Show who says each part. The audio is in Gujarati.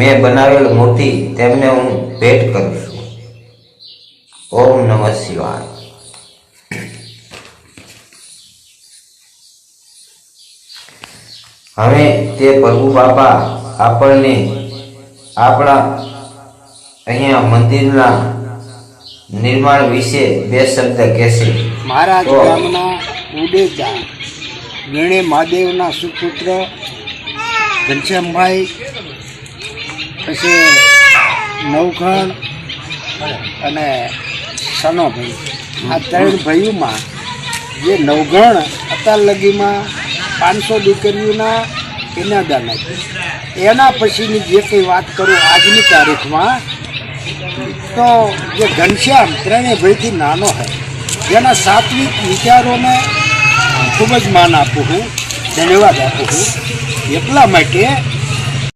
Speaker 1: મેં બનાવેલ મૂર્તિ તેમને હું ભેટ કરું છું. ઓમ નમઃ શિવાય. હવે તે પ્રભુ બાપા આપણને આપણા અહીંયા મંદિરના નિર્માણ વિશે બે શબ્દ કહેશે
Speaker 2: મહારાજ
Speaker 1: ઓહ.
Speaker 2: ગામના ઉડેજા ગણે મહાદેવના સુપુત્ર ઘનશ્યામભાઈ પછી નવઘણ અને સનોભાઈ આ ત્રણ ભાઈઓમાં જે નવઘણ અત્યાર લગીમાં પાંચસો દીકરીઓના એના આપ્યું એના પછીની જે કંઈ વાત કરું આજની તારીખમાં, તો જે ઘનશ્યામ ત્રણેય નાનો હોય જેના સાત્વિક વિચારોને ખૂબ જ માન આપું છું, ધન્યવાદ આપું છું. એટલા માટે